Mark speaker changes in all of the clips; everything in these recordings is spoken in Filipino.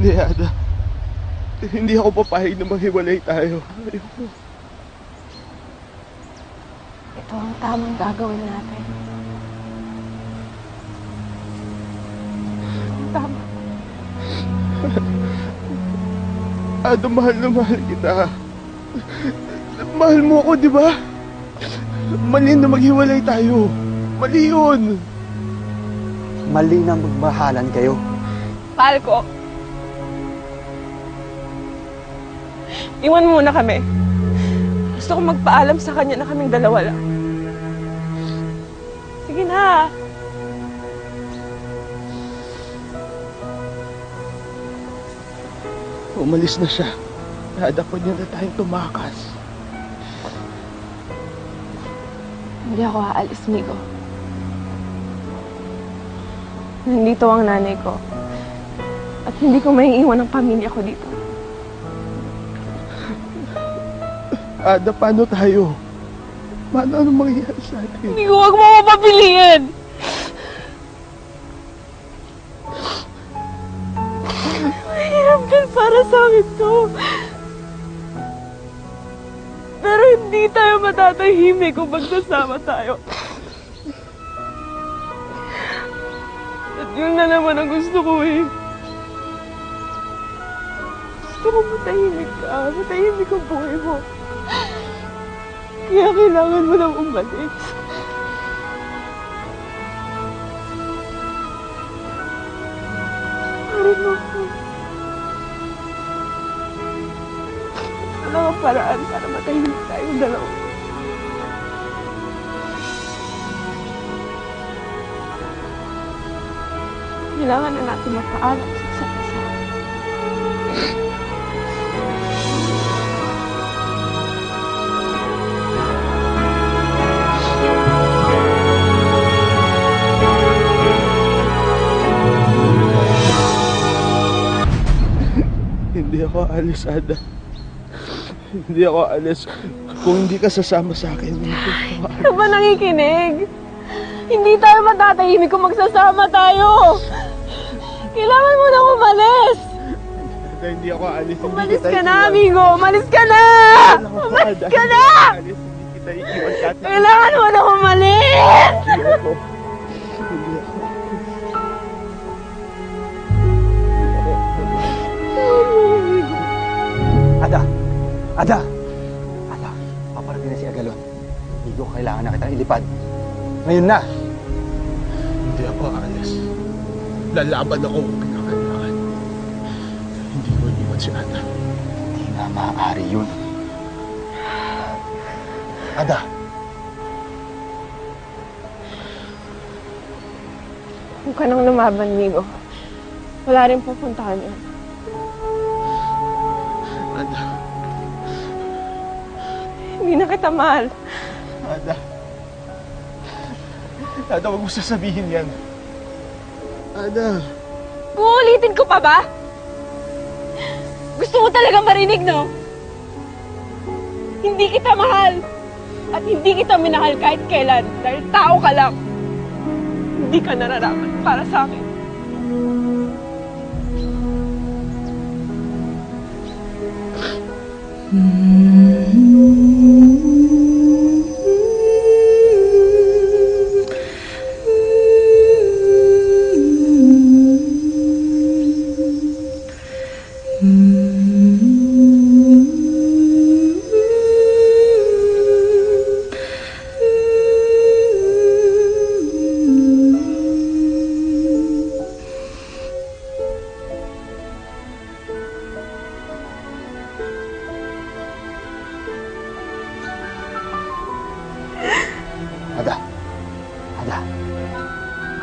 Speaker 1: Hindi, Ada. Hindi ako papayag na maghiwalay tayo. Ayoko.
Speaker 2: Ito ang tamang gagawin natin. Tama.
Speaker 1: Ada, mahal na mahal kita. Mahal mo ako, di ba? Mali na maghiwalay tayo. Mali yun.
Speaker 3: Mali na magmahalan kayo.
Speaker 2: Mahal ko. Iwan mo muna kami. Gusto ko magpaalam sa kanya na kaming dalawa lang. Sige na.
Speaker 1: Umalis na siya. Ada, pwede na tayong tumakas.
Speaker 2: Hindi ako aalis, Migo. Nandito ang nanay ko. At hindi ko may iwan ang pamilya ko dito.
Speaker 1: Ada, paano tayo? Paano ano mangyayari sa atin?
Speaker 2: Migo, huwag mo ako papiliin! Mahirap din para sa amin to. Pero hindi tayo matatahimik kung magsasama tayo. At yun na naman ang gusto ko eh. Gusto ko matahimik ka. Matahimik ang buhay mo. Kaya kailangan mo nang umalis. Parin mo. Ano ang paraan para matahimik tayong dalawa? Kailangan na natin mapaalam sa isa't isa.
Speaker 1: Hindi ako alis, Ada. Hindi ako alis. Kung hindi ka sasama sa akin, hindi ako alis.
Speaker 2: Ano ba nakikinig? Hindi tayo matatahimik kung magsasama tayo. Kailangan mo na umalis.
Speaker 1: Ada, hindi ako alis. Hindi
Speaker 2: Umalis
Speaker 1: kita
Speaker 2: ka na,
Speaker 1: iiwan.
Speaker 2: amigo. Umalis ka na! Umalis
Speaker 1: Ada,
Speaker 2: ka
Speaker 1: hindi
Speaker 2: na!
Speaker 1: ako alis. Hindi kita iiwan kahit na
Speaker 2: Kailangan mo na umalis!
Speaker 1: hindi ako.
Speaker 3: Ada! Ada! Paparating na si Agalon. Ko kailangan na kitang ilipad. Ngayon na!
Speaker 1: Hindi ako alis. Lalaban ako kung pinakailangan. Hindi ko iiwan si Ada.
Speaker 3: Hindi nga maaari yun. Ada!
Speaker 2: Huwag ka nang lumaban, amigo. Wala rin pupuntahan yun.
Speaker 1: Ada.
Speaker 2: Hindi na kita mahal.
Speaker 1: Ada. Ada, huwag mo sasabihin yan. Ada.
Speaker 2: Uulitin ko pa ba? Gusto mo talaga marinig, no? Hindi kita mahal. At hindi kita minahal kahit kailan dahil tao ka lang. Hindi ka nararapat para sa akin.
Speaker 1: Hmm.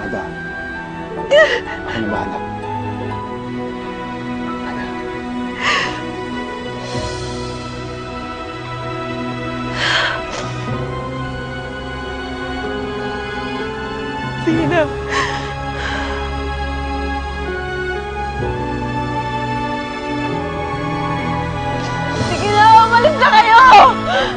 Speaker 3: ka ba? Ako na bahala. Anak.
Speaker 2: Sige na. Sige na, umalis na kayo! Ah!